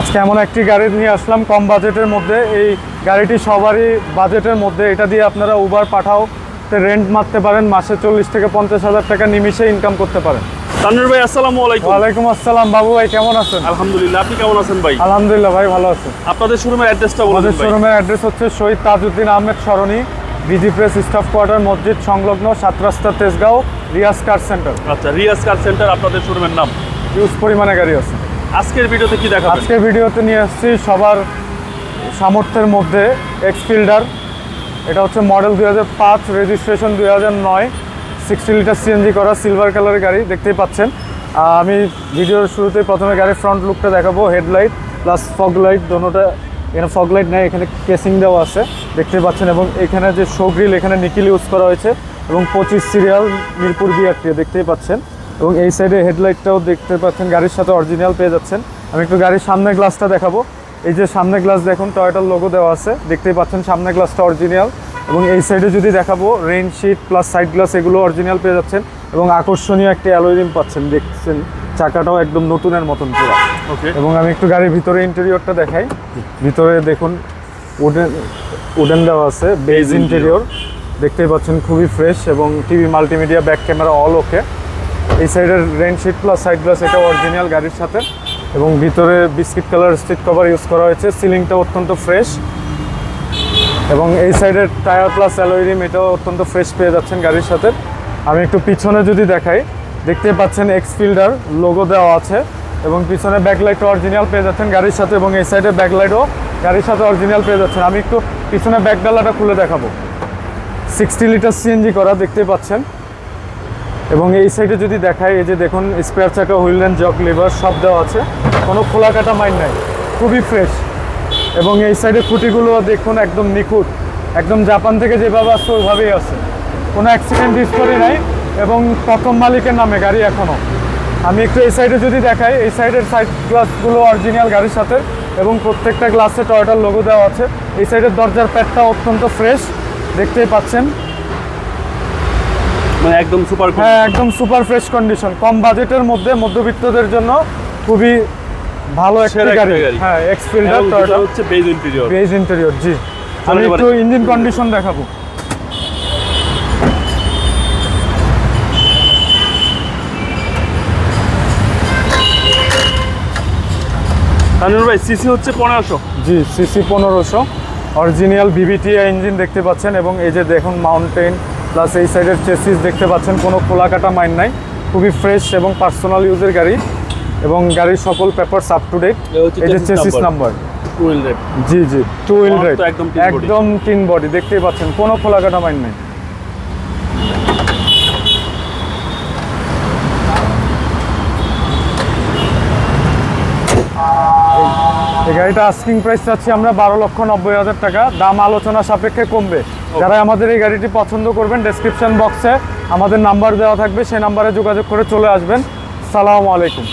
আজকে এমন একটি গাড়ি নিয়ে আসলাম কম বাজেটের মধ্যে। এই গাড়িটি সবারই বাজেটের মধ্যে। এটা দিয়ে আপনারা উবার পাঠাও রেন্ট মারতে পারেন মাসে চল্লিশ থেকে পঞ্চাশ হাজার টাকা নিমিশে ইনকাম করতে পারেন। তানভীর ভাই আসসালামু আলাইকুম। ওয়ালাইকুম আসসালাম। বাবু ভাই কেমন আছেন? আলহামদুলিল্লাহ আপনি কেমন আছেন ভাই? আলহামদুলিল্লাহ ভাই ভালো আছেন আপনাদের শোরুমের অ্যাড্রেসটা বলুন আমাদের শোরুমের অ্যাড্রেস হচ্ছে Shahid Tajuddin Ahmed Sarani BG press staff quarter মসজিদ সংলগ্ন সাত রাস্তা তেজগাঁও রিয়াজ কার সেন্টার। আচ্ছা রিয়াজ কার সেন্টার আপনাদের শোরুমের নাম। ইউজ পরিমাণে গাড়ি আছে। আজকের ভিডিওতে কি দেখাবেন? আজকের ভিডিওতে নিয়ে আসছি সবার সামর্থ্যের মধ্যে এক্স ফিল্ডার এটা হচ্ছে মডেল দুই হাজার পাঁচ রেজিস্ট্রেশন দুই হাজার নয় সিক্সটি লিটার সিএনজি করা সিলভার কালারের গাড়ি, দেখতেই পাচ্ছেন। আমি ভিডিওর শুরুতেই প্রথমে গাড়ির ফ্রন্ট লুকটা দেখাবো হেডলাইট প্লাস ফগ লাইট দোনোটা, এখানে ফগ লাইট নেয় এখানে কেসিং দেওয়া আছে দেখতে পাচ্ছেন। এবং এখানে যে শো গ্রিল এখানে নিকিল ইউজ করা হয়েছে, এবং পঁচিশ সিরিয়াল মিরপুর বিআরটি দেখতেই পাচ্ছেন। এবং এই সাইডে হেডলাইটটাও দেখতে পাচ্ছেন গাড়ির সাথে অরিজিনাল পেয়ে যাচ্ছেন। আমি একটু গাড়ির সামনের গ্লাসটা দেখাবো। এই যে সামনে গ্লাস দেখুন টয়টার লোগো দেওয়া আছে। দেখতেই পাচ্ছেন সামনের গ্লাসটা অরিজিনাল এবং এই সাইডে যদি দেখাবো rain sheet plus side glass এগুলো অরিজিনাল পেয়ে যাচ্ছেন। এবং আকর্ষণীয় একটি অ্যালোরিম পাচ্ছেন দেখছেন চাকাটাও একদম নতুনের মতন পুরো। ওকে এবং আমি একটু গাড়ির ভিতরে ইন্টেরিয়রটা দেখাই। ভিতরে দেখুন উডেন উডেন দেওয়া আছে বেজ ইন্টেরিয়র দেখতেই পাচ্ছেন খুবই ফ্রেশ এবং TV multimedia back camera all okay এই সাইডের rain sheet plus side glass এটা অরিজিনাল গাড়ির সাথে। এবং ভিতরে biscuit colour stitch cover use করা হয়েছে। সিলিংটা অত্যন্ত ফ্রেশ এবং এই সাইডের টায়ার প্লাস অ্যালোইরিম এটাও অত্যন্ত ফ্রেশ পেয়ে যাচ্ছেন গাড়ির সাথে। আমি একটু পিছনে যদি দেখাই, দেখতে পাচ্ছেন এক্স ফিল্ডার লোগো দেওয়া আছে। এবং পিছনে ব্যাকলাইটও অরিজিনাল পেয়ে যাচ্ছেন গাড়ির সাথে এবং এই সাইডে ব্যাকলাইটও গাড়ির সাথে অরিজিনাল পেয়ে যাচ্ছেন। আমি একটু পিছনে ব্যাকডালাটা খুলে দেখাবো। সিক্সটি লিটার সিএনজি করা দেখতে পাচ্ছেন। এবং এই সাইডে যদি দেখাই, এই যে দেখুন স্পেয়ার চাকা হুইল অ্যান্ড জক লিভার সব দেওয়া আছে। কোনো খোলা কাটা মাইন্ড নাই, খুবই ফ্রেশ এবং এই সাইডে খুঁটিগুলো দেখুন, একদম নিখুঁত। একদম জাপান থেকে যেভাবে আসছে, ওইভাবেই আছে। কোনো অ্যাক্সিডেন্ট হিস্টোরি নাই এবং প্রথম মালিকের নামে গাড়ি এখনও আমি একটু এই সাইডে যদি দেখাই, এই সাইডের সাইড গ্লাসগুলো অরিজিনাল গাড়ির সাথে এবং প্রত্যেকটা গ্লাসে টয়টার লোগো দেওয়া আছে। এই সাইডের দরজার প্যাডটা অত্যন্ত ফ্রেশ দেখতেই পাচ্ছেন। মানে একদম সুপার হ্যাঁ একদম সুপার ফ্রেশ কন্ডিশন কম বাজেটের মধ্যে মধ্যবিত্তদের জন্য খুবই ভালো একটা গাড়ি। হ্যাঁ এক্স ফিল্ডার এবং দুটো হচ্ছে বেজ ইন্টেরিয়র বেজ ইন্টেরিয়র জি। আমি একটু ইঞ্জিন কন্ডিশন দেখাবো। তানভীর ভাই সিসি হচ্ছে পনেরোশো। জি সিসি পনেরোশো। অরিজিনাল বিবিটিআই ইঞ্জিন দেখতে পাচ্ছেন এবং এই যে দেখুন মাউন্টেন প্লাস এই সাইডের চেসিস দেখতে পাচ্ছেন কোনো খোলা কাটা মাইন নাই। খুবই ফ্রেশ এবং পার্সোনাল ইউজের গাড়ি এবং গাড়ির সকল পেপারস আপ টু ডেট এই যে চেসিস নাম্বার জি জি টু হুইল ড্রাইভ একদম একদম তিন বডি দেখতেই পাচ্ছেন কোনো খোলা কাটা মাইন নেই। এই গাড়িটা আস্কিং প্রাইস চাচ্ছি আমরা বারো লক্ষ নব্বই হাজার টাকা। দাম আলোচনা সাপেক্ষে কমবে। যারা আমাদের এই গাড়িটি পছন্দ করবেন ডেসক্রিপশন বক্সে আমাদের নাম্বার দেওয়া থাকবে। সেই নাম্বারে যোগাযোগ করে চলে আসবেন। সালাম আলাইকুম।